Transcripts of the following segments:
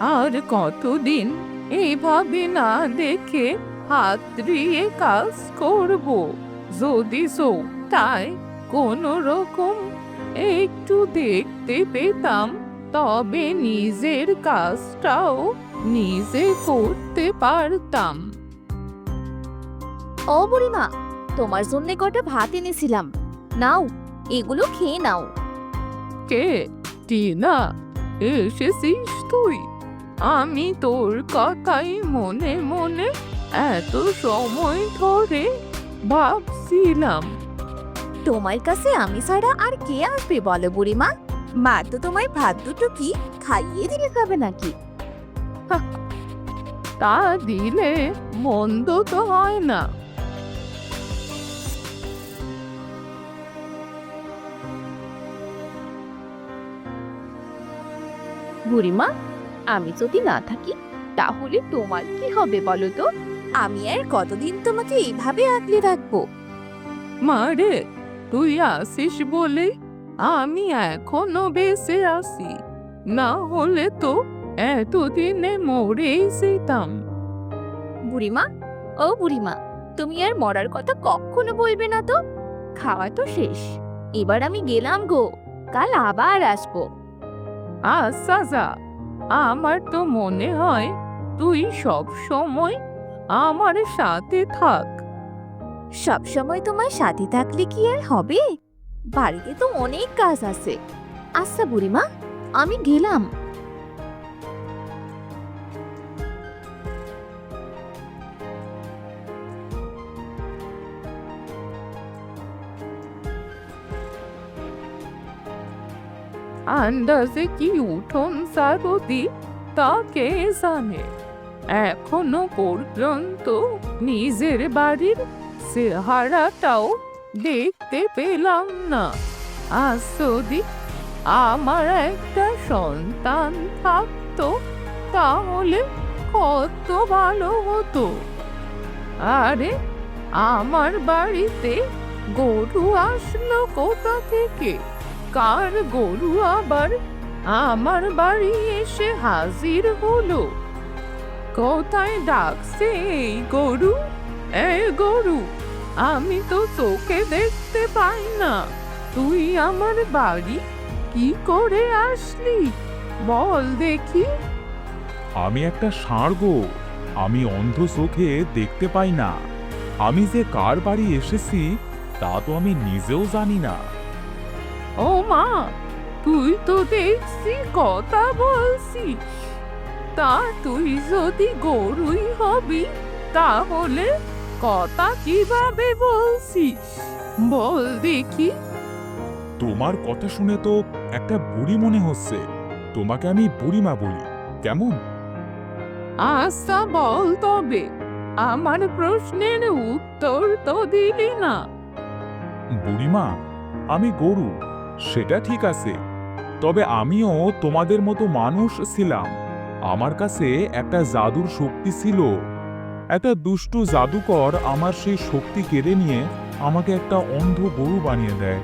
আর কতদিন এইভাবে না দেখে হাত দিয়ে কাজ করব? যদি সো তাই কোনো রকম একটু দেখতে পেতাম তবে নিজের কাজটাও নিজে করতে পারতাম। ও বুড়িমা তোমার জন্য কটা ভাত এনেছিলাম। নাও এগুলো খেয়ে নাও। কে? টিনা এসেছিস তুই? আমি তোর কথাই মনে মনে এত সময় ধরে ভাবছিলাম। তোমার কাছে আমি ছাড়া আর কে আসবে বলো বুড়িমা? মা তো তোমায় ভাত দুটো কি খাইয়ে দিলে খাবে নাকি? তা দিলে মন্দ তো হয় না। বুড়িমা আমি যদি না থাকি তাহলে তোমার কি হবে বলো তো? আমি আর কতদিন তোমাকে এইভাবে আগলে রাখব? মারে তুই আসিস বলে আমি এখনও বেঁচে আছি। না হলে তো এতদিনে মরেই যেতাম। বুড়িমা ও বুড়িমা তুমি আর মরার কথা কখনো বলবে না তো? খাওয়া তো শেষ এবার আমি গেলাম গো কাল আবার আসব। আচ্ছা যা আমার তো মনে হয় তুই সব সময় আমার সাথে থাক। সব সময় তোমার সাথে থাকলে কি আর হবে? বাড়িতে তো অনেক কাজ আছে। আচ্ছা বুড়িমা, আমি গেলাম। আন্দাজে কি উঠোন সারতি তা কে জানে? এখনও পর্যন্ত নিজের বাড়ির চেহারাটাও দেখতে পেলাম না। আজ যদি আমার একটা সন্তান থাকতো, তাহলে কত ভালো হতো। আরে, আমার বাড়িতে গরু আসলো কোথা থেকে? কার গরু আবার? আমার বাড়ি এসে হাজির হলো। কোথায় ডাকছে এই গরু? এই গরু, আমি তো তোকে দেখতে পাই না। তুই আমার বাড়ি? কি করে আসলি? বল দেখি। আমি একটা ষাঁড় গো, আমি অন্ধ চোখে দেখতে পাই না। আমি যে কার বাড়ি এসেছি, তা তো আমি নিজেও জানি না। ও মা তুই তো দেখছি কথা বলছিস। তা তুই যদি গরুই হবি তাহলে কথা কীভাবে বলছিস? বল দেখি। তোমার কথা শুনে তো একটা বুড়ি মনে হচ্ছে। তোমাকে আমি বুড়িমা বলি। কেমন? আচ্ছা বল তবে। আমার প্রশ্নের উত্তর তো দিলি না। বুড়িমা আমি গরু। সেটা ঠিক আছে। তবে আমিও তোমাদের মতো মানুষ ছিলাম। আমার কাছে একটা জাদুর শক্তি ছিল। একটা দুষ্টু জাদুকর আমার সেই শক্তি কেড়ে নিয়ে আমাকে একটা অন্ধ গরু বানিয়ে দেয়।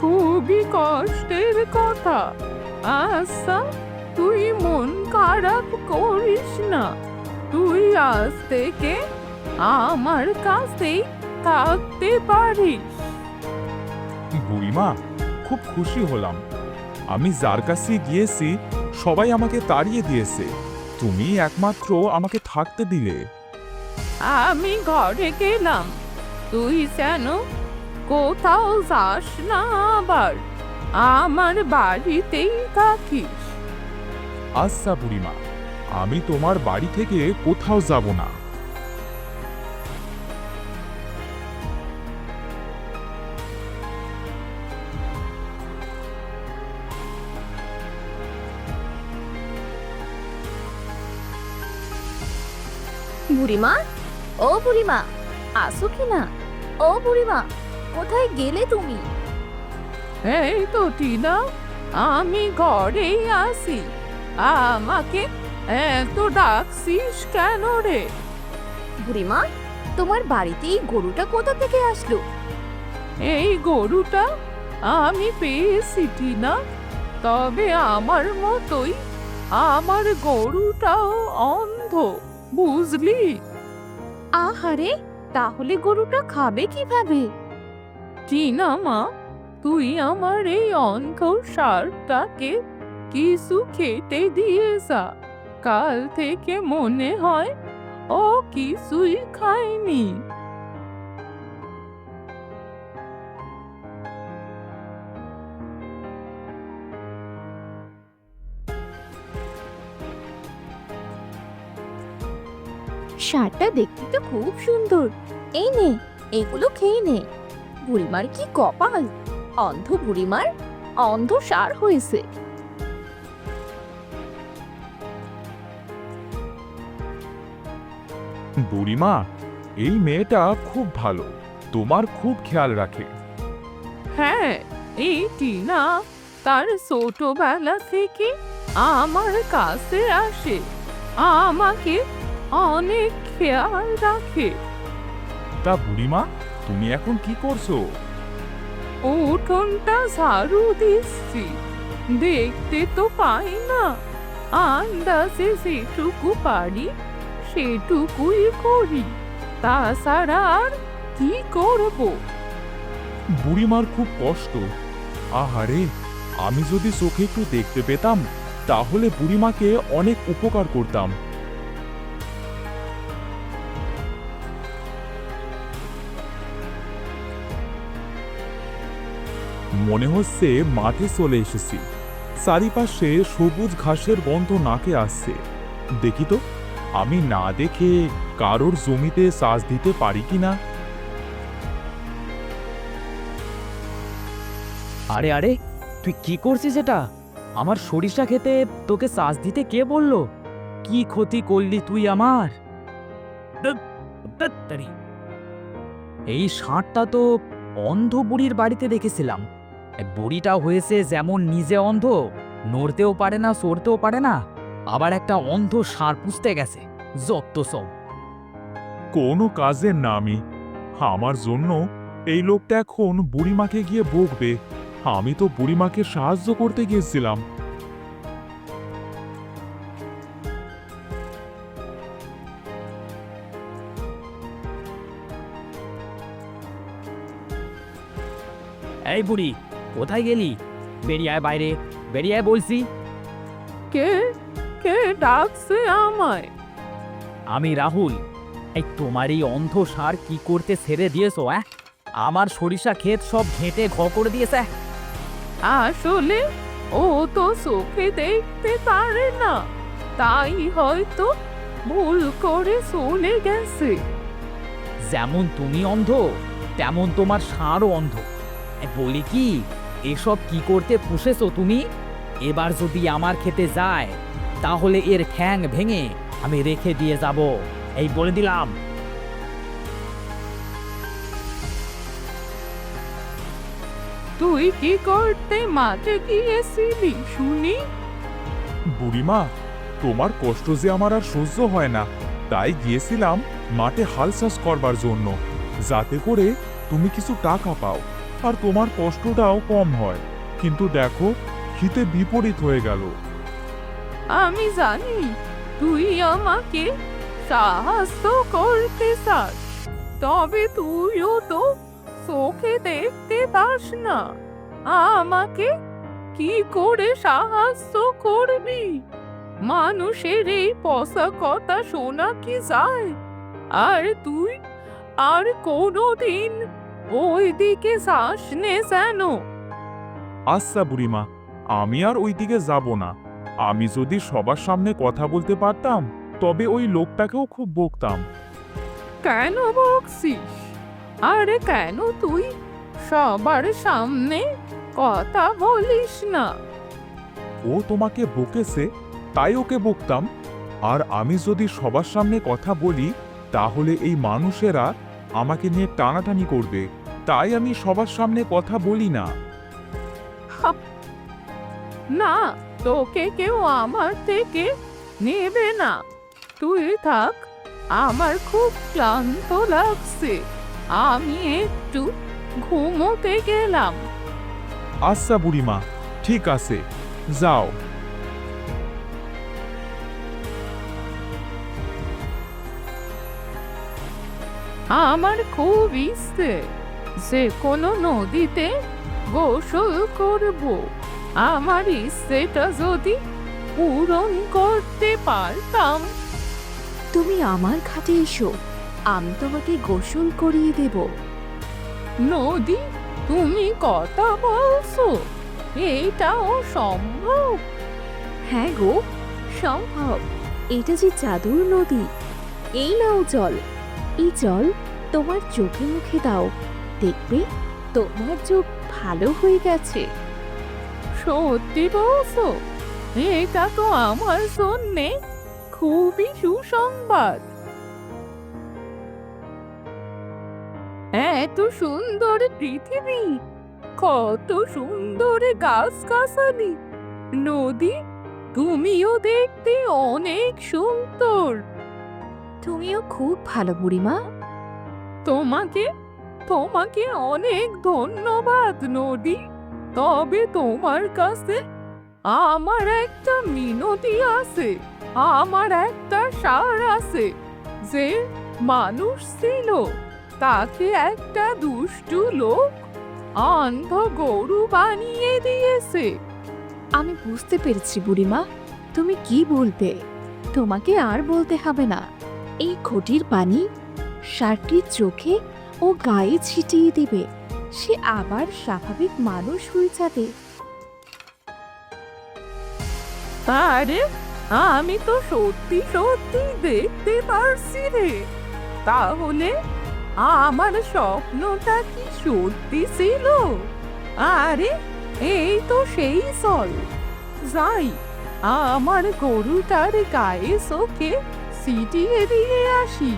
খুবই কষ্টের কথা। আচ্ছা তুই মন খারাপ করিস না। তুই আজ থেকে আমার কাছেই থাকতে পারিস। বুড়িমা? খুব খুশি হলাম। আমি যার কাছে গিয়েছি সবাই আমাকে তাড়িয়ে দিয়েছে। তুমি একমাত্র আমাকে থাকতে দিলে। আমি ঘরে গেলাম। তুই যেন কোথাও যাস না আবার। আমার বাড়িতেই থাকিস। আচ্ছা বুড়িমা আমি তোমার বাড়ি থেকে কোথাও যাব না। বুড়িমা? ও বুড়িমা আসো কি না? ও বুড়িমা কোথায় গেলে তুমি? এই তো টিনা আমি ঘরেই আছি। আমাকে এত ডাকছিস কেন রে? বুড়িমা তোমার বাড়িতে এই গরুটা কোথা থেকে আসলো? এই গরুটা আমি পেয়েছি টিনা তবে আমার মতোই আমার গরুটাও অন্ধ। বুঝলি। আহারে তাহলে গরুটা খাবে কীভাবে? টিনা মা তুই আমার এই অন্ধ সারটাকে কিছু খেতে দিয়ে যা। কাল থেকে মনে হয় ও কিছুই খায়নি। সারটা দেখতে তো খুব সুন্দর। এই নে এগুলো খেয়ে নে। বুড়িমার কি কপাল? অন্ধ বুড়িমার অন্ধ সার হয়েছে। বুড়িমা এই মেয়েটা খুব ভালো তোমার খুব খেয়াল রাখে। হ্যাঁ এই টিনা তার ছোটবেলা থেকে আমার কাছে আসে। আমাকে অনেক খেয়াল রাখে। তা বুড়িমা তুমি এখন কি করছ? উঠোনটা ঝাড়ু দিচ্ছি। দেখতে তো পাই না। আন্দাজে যেটুকু পারি সেটুকুই করি। তাছাড়া আর কি করব? বুড়িমার খুব কষ্ট। আহারে আমি যদি চোখে একটু দেখতে পেতাম তাহলে বুড়িমাকে অনেক উপকার করতাম। মনে হচ্ছে মাঠে চলে এসেছি। চারিপাশে সবুজ ঘাসের গন্ধ নাকে আসছে। দেখি তো, আমি না দেখে কারোর জমিতে চাষ দিতে পারি কি না? আরে আরে, তুই কি করছিস এটা? আমার সরিষা খেতে তোকে চাষ দিতে কে বলল? কি ক্ষতি করলি তুই আমার। এই ষাঁড়টা তো অন্ধ বুড়ির বাড়িতে দেখেছিলাম বুড়িটা হয়েছে যেমন নিজে অন্ধ নড়তেও পারে না সরতেও পারে না আবার একটা অন্ধ সার পুষতে গেছে যত সব। কোনো কাজের না আমি আমার জন্য এই লোকটা এখন বুড়িমাকে গিয়ে বকবে। আমি তো বুড়িমাকে সাহায্য করতে গিয়েছিলাম। এই বুড়ি কোথায় গেলি? বেরিয়ে আয় বাইরে বেরিয়ে আয় বলছি। কে কে ডাকছে আমায়? আমি রাহুল। এই তোমার এই অন্ধ সার কি করতে ছেড়ে দিয়েছ অ্যাঁ? আমার সরিষা ক্ষেত সব ঘেঁটে ঘ করে দিয়েছে আসলে ও তো চোখে দেখতে পারে না তাই হয়তো ভুল করে চলে গেছে। যেমন তুমি অন্ধ তেমন তোমার ষাঁড়ও অন্ধ। বলি কি এসব কি করতে পুষেছো তুমি? এবার যদি আমার খেতে যায় তাহলে এর ঠ্যাং ভেঙে আমি রেখে দিয়ে যাব। এই বলে দিলাম। তুই কি করতে মাঠে গিয়েছিলি শুনি? বুড়িমা তোমার কষ্ট যে আমার আর সহ্য হয় না তাই গিয়েছিলাম মাঠে হাল চাষ করবার জন্য। যাতে করে তুমি কিছু টাকা পাও। আর তোমার কষ্টটাও কম হয়। কিন্তু দেখো হিতে বিপরীত হয়ে গেল। আমি জানি, তুই আমাকে সাহায্য করতে চাস, তবে তুইও তো চোখে দেখতে পাস না। আমাকে কি করে সাহায্য করবি? মানুষের এই পচা কথা শোনা কি যায়? আর তুই আর কোনোদিন ওই দিকে যাস নে যেন। আচ্ছা বুড়িমা আমি আর ওই দিকে যাব না। আমি যদি সবার সামনে কথা বলতে পারতাম তবে ওই লোকটাকেও খুব বকতাম। কেন বকছিস? আরে কেন তুই? সবার সামনে কথা বলিস না। ও তোমাকে বকেছে তাই ওকে বকতাম। আর আমি যদি সবার সামনে কথা বলি তাহলে এই মানুষেরা আমাকে নিয়ে টানাটানি করবে। তাই আমি সবার সামনে কথা বলি না। না তোকে কেউ আমার থেকে নেবে না। তুই থাক আমার খুব ক্লান্ত লাগছে। আমি একটু ঘুমোতে গেলাম। আচ্ছা বুড়িমা ঠিক আছে। যাও। আমার খুব ইচ্ছে যে কোনো নদীতে গোসল করব। আমার ইচ্ছেটা যদি পূরণ করতে পারতাম। তুমি আমার ঘাটে এসো আমি তোমাকে গোসল করিয়ে দেব। নদী তুমি কথা বলছো? এটাও সম্ভব? হ্যাঁ গো সম্ভব। এটা যে জাদুর নদী এই নাও জল। এই জল তোমার চোখে মুখে দাও। দেখবে তোমার চোখ ভালো হয়ে গেছে। সত্যি বলছো? এটা তো আমার জন্যে খুবই সুসংবাদ। এত সুন্দর পৃথিবী, কত সুন্দর গাছ গাছালি নদী, তুমিও দেখতে অনেক সুন্দর। তুমিও খুব ভালো বুড়িমা। তোমাকে তোমাকে অনেক ধন্যবাদ নদী। তবে তোমার কাছে আমার একটা মিনতি আছে আমার একটা সার আছে। যে মানুষ ছিল তাকে একটা দুষ্টু লোক অন্ধ গরু বানিয়ে দিয়েছে। আমি বুঝতে পেরেছি বুড়িমা তুমি কি বলবে? তোমাকে আর বলতে হবে না। এই ঘটির পানি সারটির চোখে ও গায়ে ছিটিয়ে দিবে। সে আবার স্বাভাবিক মানুষ হয়ে যাবে। আরে, আমি তো সত্যি সত্যি দেখতে পারছি রে। তাহলে আমার স্বপ্নটা কি সত্যি ছিল? আরে, এই তো সেই জল যাই, আমার গরুটার গায়ে চোখে সিটিয়ে দিয়ে আসি।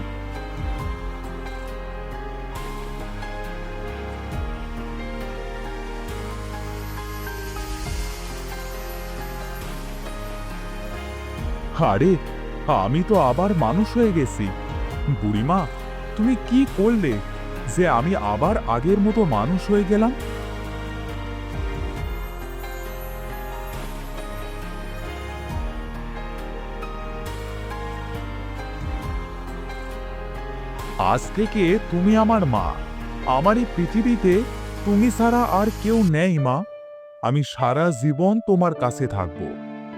আরে, আমি তো আবার মানুষ হয়ে গেছি। বুড়িমা, তুমি কি করলে যে আমি আবার আগের মতো মানুষ হয়ে গেলাম? আজ থেকে তুমি আমার মা। আমার এই পৃথিবীতে তুমি ছাড়া আর কেউ নেই মা। আমি সারা জীবন তোমার কাছে থাকব,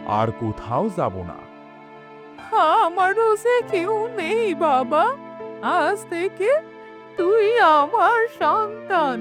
আর কোথাও যাব না। আমারও সে কেউ নেই বাবা। আজ থেকে তুই আমার সন্তান।